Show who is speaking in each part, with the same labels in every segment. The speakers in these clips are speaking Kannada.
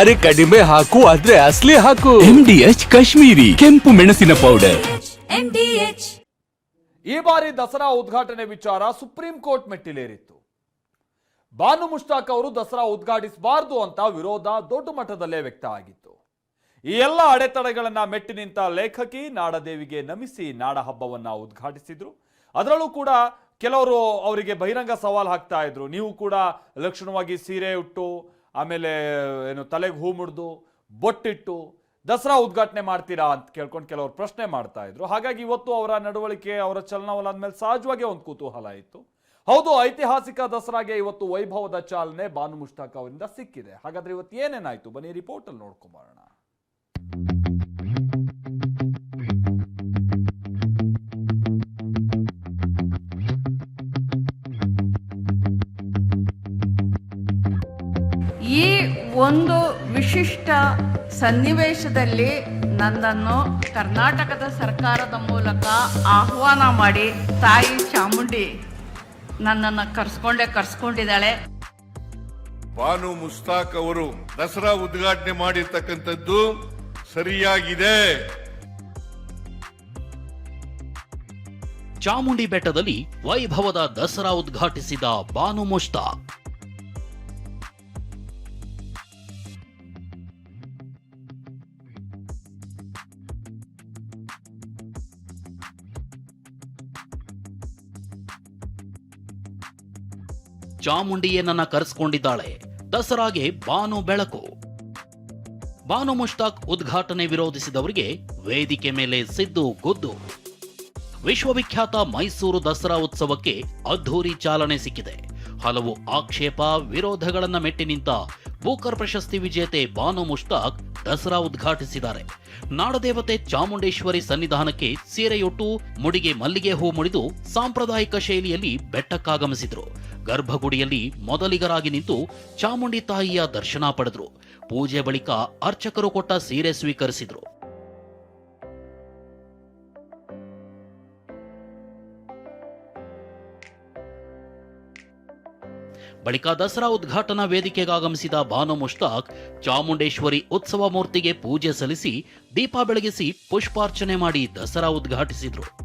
Speaker 1: ಅರೆ ಕಡಿಮೆ ಹಾಕು ಆದ್ರೆ ಅಸ್ಲಿ ಹಾಕು.
Speaker 2: ಎಂಡಿಎಚ್ ಕಾಶ್ಮೀರಿ ಕೆಂಪು ಮೆಣಸಿನ ಪೌಡರ್
Speaker 3: ಈ ಬಾರಿ ದಸರಾ ಉದ್ಘಾಟನೆ ವಿಚಾರ ಸುಪ್ರೀಂ ಕೋರ್ಟ್ ಮೆಟ್ಟಿಲೇರಿತ್ತು. ಬಾನು ಮುಷ್ತಾಕ್ ಅವರು ದಸರಾ ಉದ್ಘಾಟಿಸಬಾರದು ಅಂತ ವಿರೋಧ ದೊಡ್ಡ ಮಟ್ಟದಲ್ಲೇ ವ್ಯಕ್ತ ಆಗಿತ್ತು. ಈ ಎಲ್ಲ ಅಡೆತಡೆಗಳನ್ನ ಮೆಟ್ಟಿ ನಿಂತ ಲೇಖಕಿ ನಾಡದೇವಿಗೆ ನಮಿಸಿ ನಾಡ ಹಬ್ಬವನ್ನ ಉದ್ಘಾಟಿಸಿದ್ರು. ಅದರಲ್ಲೂ ಕೂಡ ಕೆಲವರು ಅವರಿಗೆ ಬಹಿರಂಗ ಸವಾಲು ಹಾಕ್ತಾ ಇದ್ರು. ನೀವು ಕೂಡ ಲಕ್ಷಣವಾಗಿ ಸೀರೆ ಉಟ್ಟು ಆಮೇಲೆ, ಏನು, ತಲೆಗೆ ಹೂ ಮುಡ್ದು ಬೊಟ್ಟಿಟ್ಟು, ದಸರಾ ಉದ್ಘಾಟನೆ ಮಾಡ್ತೀರಾ ಅಂತ ಕೇಳ್ಕೊಂಡು ಕೆಲವರು ಪ್ರಶ್ನೆ ಮಾಡ್ತಾ ಇದ್ರು. ಹಾಗಾಗಿ ಇವತ್ತು ಅವರ ನಡವಳಿಕೆ, ಅವರ ಚಲನವಲ ಮೇಲೆ ಸಹಜವಾಗಿ ಒಂದು ಕುತೂಹಲ ಇತ್ತು. ಹೌದು, ಐತಿಹಾಸಿಕ ದಸರಾಗೆ ಇವತ್ತು ವೈಭವದ ಚಾಲನೆ ಬಾನು ಮುಷ್ತಾಕ್ ಅವರಿಂದ ಸಿಕ್ಕಿದೆ. ಹಾಗಾದ್ರೆ ಇವತ್ತು ಏನೇನಾಯ್ತು? ಬನ್ನಿ ರಿಪೋರ್ಟ್ ಅಲ್ಲಿ ನೋಡ್ಕೊಂಬರೋಣ.
Speaker 4: ಈ ಒಂದು ವಿಶಿಷ್ಟ ಸನ್ನಿವೇಶದಲ್ಲಿ ನನ್ನನ್ನು ಕರ್ನಾಟಕದ ಸರ್ಕಾರದ ಮೂಲಕ ಆಹ್ವಾನ ಮಾಡಿ ತಾಯಿ ಚಾಮುಂಡಿ ನನ್ನನ್ನು ಕರ್ಸ್ಕೊಂಡೇ ಕರ್ಸ್ಕೊಂಡಿದ್ದಾಳೆ.
Speaker 5: ಬಾನು ಮುಸ್ತಾಕ್ ಅವರು ದಸರಾ ಉದ್ಘಾಟನೆ ಮಾಡಿರ್ತಕ್ಕಂಥದ್ದು ಸರಿಯಾಗಿದೆ.
Speaker 6: ಚಾಮುಂಡಿ ಬೆಟ್ಟದಲ್ಲಿ ವೈಭವದ ದಸರಾ ಉದ್ಘಾಟಿಸಿದ ಬಾನು ಮುಷ್ತಾಕ್ ಚಾಮುಂಡಿಯೇ ಕರೆಸಿಕೊಂಡಿದ್ದಾಳೆ ಕರೆಸ್ಕೊಂಡಿದ್ದಾಳೆ. ದಸರಾಗೆ ಬಾನು ಬೆಳಕು. ಬಾನು ಮುಷ್ತಾಕ್ ಉದ್ಘಾಟನೆ ವಿರೋಧಿಸಿದವರಿಗೆ ವೇದಿಕೆ ಮೇಲೆ ಸಿದ್ದು ಗುದ್ದು. ವಿಶ್ವವಿಖ್ಯಾತ ಮೈಸೂರು ದಸರಾ ಉತ್ಸವಕ್ಕೆ ಅದ್ಧೂರಿ ಚಾಲನೆ ಸಿಕ್ಕಿದೆ. ಹಲವು ಆಕ್ಷೇಪ ವಿರೋಧಗಳನ್ನ ಮೆಟ್ಟಿ ನಿಂತ ಬೂಕರ್ ಪ್ರಶಸ್ತಿ ವಿಜೇತೆ ಬಾನು ಮುಷ್ತಾಕ್ ದಸರಾ ಉದ್ಘಾಟಿಸಿದ್ದಾರೆ. ನಾಡದೇವತೆ ಚಾಮುಂಡೇಶ್ವರಿ ಸನ್ನಿಧಾನಕ್ಕೆ ಸೀರೆಯೊಟ್ಟು, ಮುಡಿಗೆ ಮಲ್ಲಿಗೆ ಹೂ ಮುಡಿದು ಸಾಂಪ್ರದಾಯಿಕ ಶೈಲಿಯಲ್ಲಿ ಬೆಟ್ಟಕ್ಕಾಗಮಿಸಿದ್ರು. ಗರ್ಭಗುಡಿಯಲ್ಲಿ ಮೊದಲಿಗರಾಗಿ ನಿಂತು ಚಾಮುಂಡಿ ತಾಯಿಯ ದರ್ಶನ ಪಡೆದ್ರು. ಪೂಜೆ ಬಳಿಕ ಅರ್ಚಕರು ಕೊಟ್ಟ ಸೀರೆ ಸ್ವೀಕರಿಸಿದ್ರು. ಬಳಿಕ ದಸರಾ ಉದ್ಘಾಟನಾ ವೇದಿಕೆಗೆ ಆಗಮಿಸಿದ ಬಾನು ಮುಷ್ತಾಕ್ ಚಾಮುಂಡೇಶ್ವರಿ ಉತ್ಸವ ಮೂರ್ತಿಗೆ ಪೂಜೆ ಸಲ್ಲಿಸಿ ದೀಪ ಬೆಳಗಿಸಿ ಪುಷ್ಪಾರ್ಚನೆ ಮಾಡಿ ದಸರಾ ಉದ್ಘಾಟಿಸಿದ್ರು.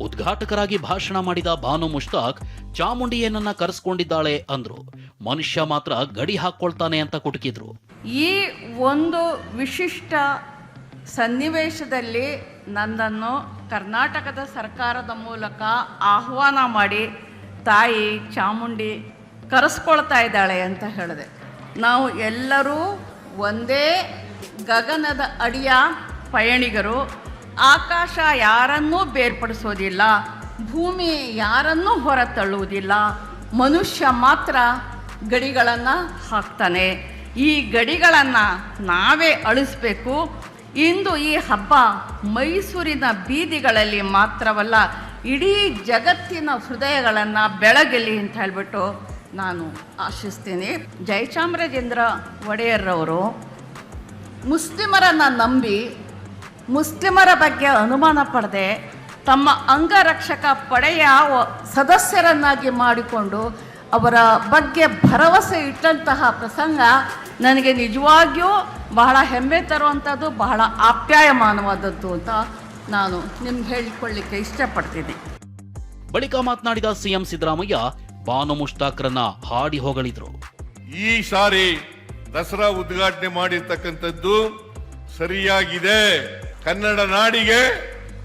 Speaker 6: ಉದ್ಘಾಟಕರಾಗಿ ಭಾಷಣ ಮಾಡಿದ ಬಾನು ಮುಷ್ತಾಕ್ ಚಾಮುಂಡಿಯನ್ನ ಕರೆಸ್ಕೊಂಡಿದ್ದಾಳೆ ಅಂದ್ರು. ಮನುಷ್ಯ ಮಾತ್ರ ಗಡಿ ಹಾಕೊಳ್ತಾನೆ ಅಂತ ಕುಟುಕಿದ್ರು.
Speaker 4: ಈ ಒಂದು ವಿಶಿಷ್ಟ ಸನ್ನಿವೇಶದಲ್ಲಿ ನನ್ನನ್ನು ಕರ್ನಾಟಕದ ಸರ್ಕಾರದ ಮೂಲಕ ಆಹ್ವಾನ ಮಾಡಿ ತಾಯಿ ಚಾಮುಂಡಿ ಕರೆಸ್ಕೊಳ್ತಾ ಇದ್ದಾಳೆ ಅಂತ ಹೇಳಿದೆ. ನಾವು ಎಲ್ಲರೂ ಒಂದೇ ಗಗನದ ಅಡಿಯ ಪಯಣಿಗರು. ಆಕಾಶ ಯಾರನ್ನೂ ಬೇರ್ಪಡಿಸೋದಿಲ್ಲ, ಭೂಮಿ ಯಾರನ್ನೂ ಹೊರತಳ್ಳುವುದಿಲ್ಲ, ಮನುಷ್ಯ ಮಾತ್ರ ಗಡಿಗಳನ್ನು ಹಾಕ್ತಾನೆ. ಈ ಗಡಿಗಳನ್ನು ನಾವೇ ಅಳಿಸ್ಬೇಕು. ಇಂದು ಈ ಹಬ್ಬ ಮೈಸೂರಿನ ಬೀದಿಗಳಲ್ಲಿ ಮಾತ್ರವಲ್ಲ, ಇಡೀ ಜಗತ್ತಿನ ಹೃದಯಗಳನ್ನು ಬೆಳಗಲಿ ಅಂತ ಹೇಳ್ಬಿಟ್ಟು ನಾನು ಆಶಿಸ್ತೀನಿ. ಜಯಚಾಮರಾಜೇಂದ್ರ ಒಡೆಯರ್ರವರು ಮುಸ್ಲಿಮರನ್ನು ನಂಬಿ ಮುಸ್ಲಿಮರ ಬಗ್ಗೆ ಅನುಮಾನ ಪಡೆದೆ ತಮ್ಮ ಅಂಗರಕ್ಷಕ ಪಡೆಯ ವ- ಸದಸ್ಯರನ್ನಾಗಿ ಮಾಡಿಕೊಂಡು ಅವರ ಬಗ್ಗೆ ಭರವಸೆ ಇಟ್ಟಂತಹ ಪ್ರಸಂಗ ನನಗೆ ನಿಜವಾಗಿಯೂ ಬಹಳ ಹೆಮ್ಮೆ ತರುವಂಥದ್ದು ಬಹಳ ಆಪ್ಯಾಯಮಾನವಾದದ್ದು ಅಂತ ನಾನು ನಿಮ್ಗೆ ಹೇಳಿಕೊಳ್ಳಿಕ್ಕೆ ಇಷ್ಟಪಡ್ತೀನಿ.
Speaker 6: ಬಳಿಕ ಮಾತನಾಡಿದ ಸಿಎಂ ಸಿದ್ದರಾಮಯ್ಯ ಬಾನು ಮುಷ್ತಾಕ್ರನ್ನ ಹಾಡಿ ಹೊಗಳಿದ್ರು.
Speaker 5: ಈ ಸಾರಿ ದಸರಾ ಉದ್ಘಾಟನೆ ಮಾಡಿರ್ತಕ್ಕಂಥದ್ದು ಸರಿಯಾಗಿದೆ. ಕನ್ನಡ ನಾಡಿಗೆ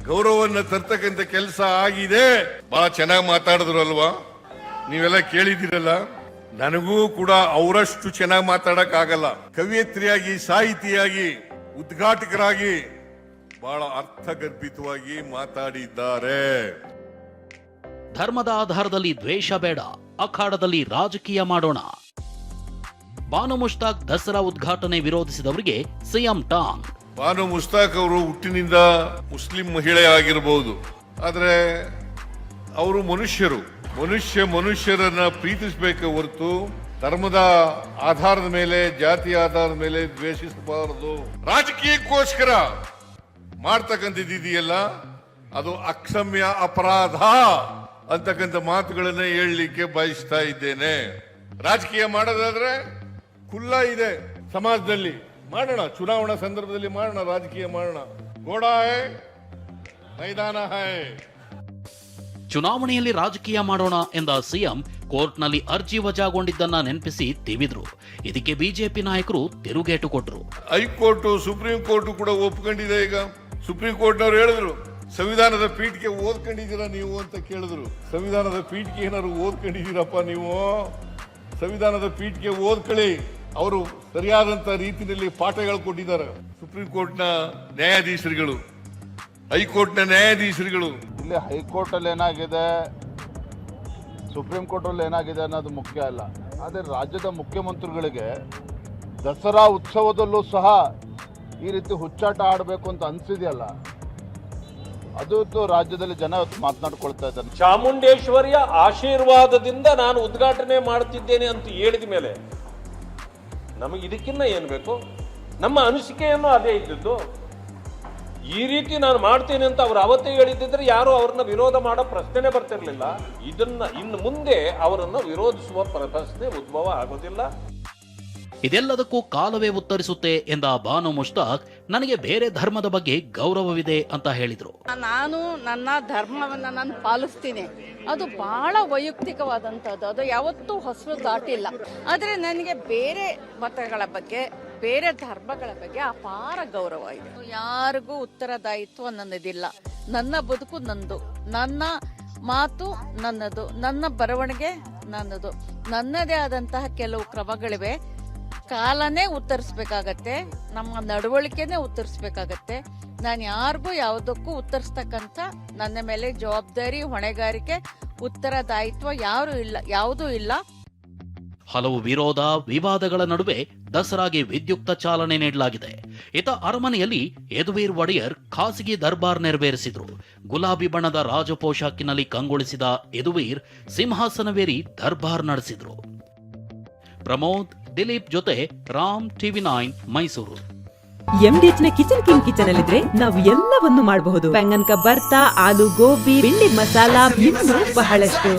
Speaker 5: ಗೌರವವನ್ನು ತರ್ತಕ್ಕಂಥ ಕೆಲಸ ಆಗಿದೆ. ಬಹಳ ಚೆನ್ನಾಗಿ ಮಾತಾಡಿದ್ರು ಅಲ್ವಾ? ನೀವೆಲ್ಲ ಕೇಳಿದಿರಲ್ಲ ನನಗೂ ಕೂಡ ಅವರಷ್ಟು ಚೆನ್ನಾಗಿ ಮಾತಾಡಕ್ ಆಗಲ್ಲ. ಕವಿಯತ್ರಿಯಾಗಿ, ಸಾಹಿತಿಯಾಗಿ, ಉದ್ಘಾಟಕರಾಗಿ ಬಹಳ ಅರ್ಥಗರ್ಭಿತವಾಗಿ ಮಾತಾಡಿದ್ದಾರೆ.
Speaker 6: ಧರ್ಮದ ಆಧಾರದಲ್ಲಿ ದ್ವೇಷ ಬೇಡ, ಅಖಾಡದಲ್ಲಿ ರಾಜಕೀಯ ಮಾಡೋಣ. ಬಾನು ಮುಷ್ತಾಕ್ ದಸರಾ ಉದ್ಘಾಟನೆ ವಿರೋಧಿಸಿದವರಿಗೆ ಸಿಎಂ ಟಾಂಗ್.
Speaker 5: ಬಾನು ಮುಸ್ತಾಕ್ ಅವರು ಹುಟ್ಟಿನಿಂದ ಮುಸ್ಲಿಂ ಮಹಿಳೆ ಆಗಿರಬಹುದು ಆದರೆ ಅವರು ಮನುಷ್ಯರು. ಮನುಷ್ಯ ಮನುಷ್ಯರನ್ನ ಪ್ರೀತಿಸಬೇಕು ಹೊರತು ಧರ್ಮದ ಆಧಾರದ ಮೇಲೆ, ಜಾತಿ ಆಧಾರದ ಮೇಲೆ ದ್ವೇಷಿಸಬಾರದು. ರಾಜಕೀಯಕ್ಕೋಸ್ಕರ ಮಾಡ್ತಕ್ಕಂಥದ್ದಿದೆಯಲ್ಲ ಅದು ಅಕ್ಷಮ್ಯ ಅಪರಾಧ ಅಂತಕ್ಕಂಥ ಮಾತುಗಳನ್ನ ಹೇಳಲಿಕ್ಕೆ ಬಯಸ್ತಾ ಇದ್ದೇನೆ. ರಾಜಕೀಯ ಮಾಡೋದಾದ್ರೆ ಖುಲ್ಲ ಇದೆ ಸಮಾಜದಲ್ಲಿ. ಮಾಡೋಣ ಚುನಾವಣಾ ಸಂದರ್ಭದಲ್ಲಿ ಮಾಡೋಣ ರಾಜಕೀಯ ಮಾಡೋಣ ಗೋಡಾ ಮೈದಾನ ಹಾಯ್
Speaker 6: ಚುನಾವಣೆಯಲ್ಲಿ ರಾಜಕೀಯ ಮಾಡೋಣ ಎಂದ ಸಿಎಂ ಕೋರ್ಟ್ನಲ್ಲಿ ಅರ್ಜಿ ವಜಾಗೊಂಡಿದ್ದನ್ನ ನೆನಪಿಸಿ ತಿವಿದ್ರು. ಇದಕ್ಕೆ ಬಿಜೆಪಿ ನಾಯಕರು ತಿರುಗೇಟು ಕೊಟ್ಟರು
Speaker 5: ಹೈಕೋರ್ಟ್ ಸುಪ್ರೀಂ ಕೋರ್ಟ್ ಕೂಡ ಒಪ್ಕೊಂಡಿದೆ ಈಗ. ಸುಪ್ರೀಂ ಕೋರ್ಟ್ನವ್ರು ಹೇಳಿದ್ರು ಸಂವಿಧಾನದ ಪೀಠಕ್ಕೆ ಓದ್ಕೊಂಡಿದ್ದೀರಾ ನೀವು ಅಂತ ಕೇಳಿದ್ರು. ಸಂವಿಧಾನದ ಪೀಠಕ್ಕೆ ಏನಾದ್ರು ಓದ್ಕೊಂಡಿದ್ದೀರಪ್ಪ ನೀವು? ಸಂವಿಧಾನದ ಪೀಠಕ್ಕೆ ಓದ್ಕೊಳ್ಳಿ. ಅವರು ಸರಿಯಾದಂತ ರೀತಿಯಲ್ಲಿ ಪಾಠಗಳು ಕೊಟ್ಟಿದ್ದಾರೆ. ಸುಪ್ರೀಂ ಕೋರ್ಟ್ನ ನ್ಯಾಯಾಧೀಶರುಗಳು ಹೈಕೋರ್ಟ್ನ ನ್ಯಾಯಾಧೀಶರುಗಳು.
Speaker 7: ಇಲ್ಲಿ ಹೈಕೋರ್ಟ್ ಅಲ್ಲಿ ಏನಾಗಿದೆ? ಸುಪ್ರೀಂ ಕೋರ್ಟ್ ಅಲ್ಲಿ ಏನಾಗಿದೆ ಅನ್ನೋದು ಮುಖ್ಯ ಅಲ್ಲ. ಆದರೆ ರಾಜ್ಯದ ಮುಖ್ಯಮಂತ್ರಿಗಳಿಗೆ ದಸರಾ ಉತ್ಸವದಲ್ಲೂ ಸಹ ಈ ರೀತಿ ಹುಚ್ಚಾಟ ಆಡಬೇಕು ಅಂತ ಅನ್ಸಿದೆಯಲ್ಲ. ಅದು ರಾಜ್ಯದಲ್ಲಿ ಜನ ಮಾತನಾಡ್ಕೊಳ್ತಾ ಇದ್ದಾರೆ.
Speaker 8: ಚಾಮುಂಡೇಶ್ವರಿಯ ಆಶೀರ್ವಾದದಿಂದ ನಾನು ಉದ್ಘಾಟನೆ ಮಾಡ್ತಿದ್ದೇನೆ ಅಂತ ಹೇಳಿದ ಮೇಲೆ ನಮಗೆ ಇದಕ್ಕಿನ್ನ ಏನು ಬೇಕು? ನಮ್ಮ ಅನಿಸಿಕೆಯನ್ನು ಅದೇ ಇದ್ದದ್ದು. ಈ ರೀತಿ ನಾನು ಮಾಡ್ತೀನಿ ಅಂತ ಅವರು ಅವತ್ತೇ ಹೇಳಿದ್ದಿದ್ರೆ ಯಾರು ಅವ್ರನ್ನ ವಿರೋಧ ಮಾಡೋ ಪ್ರಶ್ನೆನೇ ಬರ್ತಿರಲಿಲ್ಲ. ಇದನ್ನ ಇನ್ನು ಮುಂದೆ ಅವರನ್ನು ವಿರೋಧಿಸುವ ಪ್ರ- ಪ್ರಶ್ನೆ ಉದ್ಭವ ಆಗೋದಿಲ್ಲ.
Speaker 6: ಇದೆಲ್ಲದಕ್ಕೂ ಕಾಲವೇ ಉತ್ತರಿಸುತ್ತೆ ಎಂದ ಬಾನು ಮುಷ್ತಾಕ್ ನನಗೆ ಬೇರೆ ಧರ್ಮದ ಬಗ್ಗೆ ಗೌರವವಿದೆ ಅಂತ ಹೇಳಿದ್ರು.
Speaker 4: ನಾನು ನನ್ನ ಧರ್ಮವನ್ನು ನಾನು ಪಾಲಿಸ್ತೀನಿ. ಅದು ಬಹಳ ವೈಯಕ್ತಿಕವಾದಂಥದ್ದು. ಅದು ಯಾವತ್ತೂ ಹೊಸರು ದಾಟಿಲ್ಲ. ಆದರೆ ನನಗೆ ಬೇರೆ ಮತಗಳ ಬಗ್ಗೆ, ಬೇರೆ ಧರ್ಮಗಳ ಬಗ್ಗೆ ಅಪಾರ ಗೌರವ ಇದೆ. ಯಾರಿಗೂ ಉತ್ತರದಾಯಿತ್ವ ನನ್ನದಿಲ್ಲ. ನನ್ನ ಬದುಕು ನಂದು. ನನ್ನ ಮಾತು ನನ್ನದು. ನನ್ನ ಬರವಣಿಗೆ ನನ್ನದು. ನನ್ನದೇ ಆದಂತಹ ಕೆಲವು ಕ್ರಮಗಳಿವೆ. ಕಾಲನೇ ಉತ್ತರಿಸ್ಬೇಕಾಗತ್ತೆ, ನಮ್ಮ ನಡವಳಿಕೆನೇ ಉತ್ತರಿಸ್ಬೇಕಾಗತ್ತೆ. ನಾನು ಯಾರಿಗೂ ಯಾವುದಕ್ಕೂ ಉತ್ತರಿಸ್ತಕ್ಕಂಥ ನನ್ನ ಮೇಲೆ ಜವಾಬ್ದಾರಿ, ಹೊಣೆಗಾರಿಕೆ, ಉತ್ತರದಾಯಿತ್ವ ಯಾರು ಇಲ್ಲ, ಯಾವುದೂ ಇಲ್ಲ.
Speaker 6: ಹಲವು ವಿರೋಧ, ವಿವಾದಗಳ ನಡುವೆ ದಸರಾಗೆ ವಿದ್ಯುಕ್ತ ಚಾಲನೆ ನೀಡಲಾಗಿದೆ. ಇತ ಅರಮನೆಯಲ್ಲಿ ಯದುವೀರ್ ಒಡೆಯರ್ ಖಾಸಗಿ ದರ್ಬಾರ್ ನೆರವೇರಿಸಿದ್ರು. ಗುಲಾಬಿ ಬಣ್ಣದ ರಾಜಪೋಷಾಕಿನಲ್ಲಿ ಕಂಗೊಳಿಸಿದ ಯದುವೀರ್ ಸಿಂಹಾಸನವೇರಿ ದರ್ಬಾರ್ ನಡೆಸಿದ್ರು. ಪ್ರಮೋದ್ ದಿಲೀಪ್ ಜೊತೆ ರಾಮ್ ಟಿವಿ ನೈನ್ ಮೈಸೂರು.
Speaker 9: ಎಂಡಿಎಚ್ನ ಕಿಚನ್ ಕಿಂಗ್ ಕಿಚನ್ ಅಲ್ಲಿದ್ರೆ ನಾವು ಎಲ್ಲವನ್ನು ಮಾಡಬಹುದು. ಬೆಂಗನ್ಕ ಬರ್ತಾ ಆಲೂ ಗೋಬಿ ಬೆಂಡಿ ಮಸಾಲಾ ಇನ್ನೂ ಬಹಳಷ್ಟು.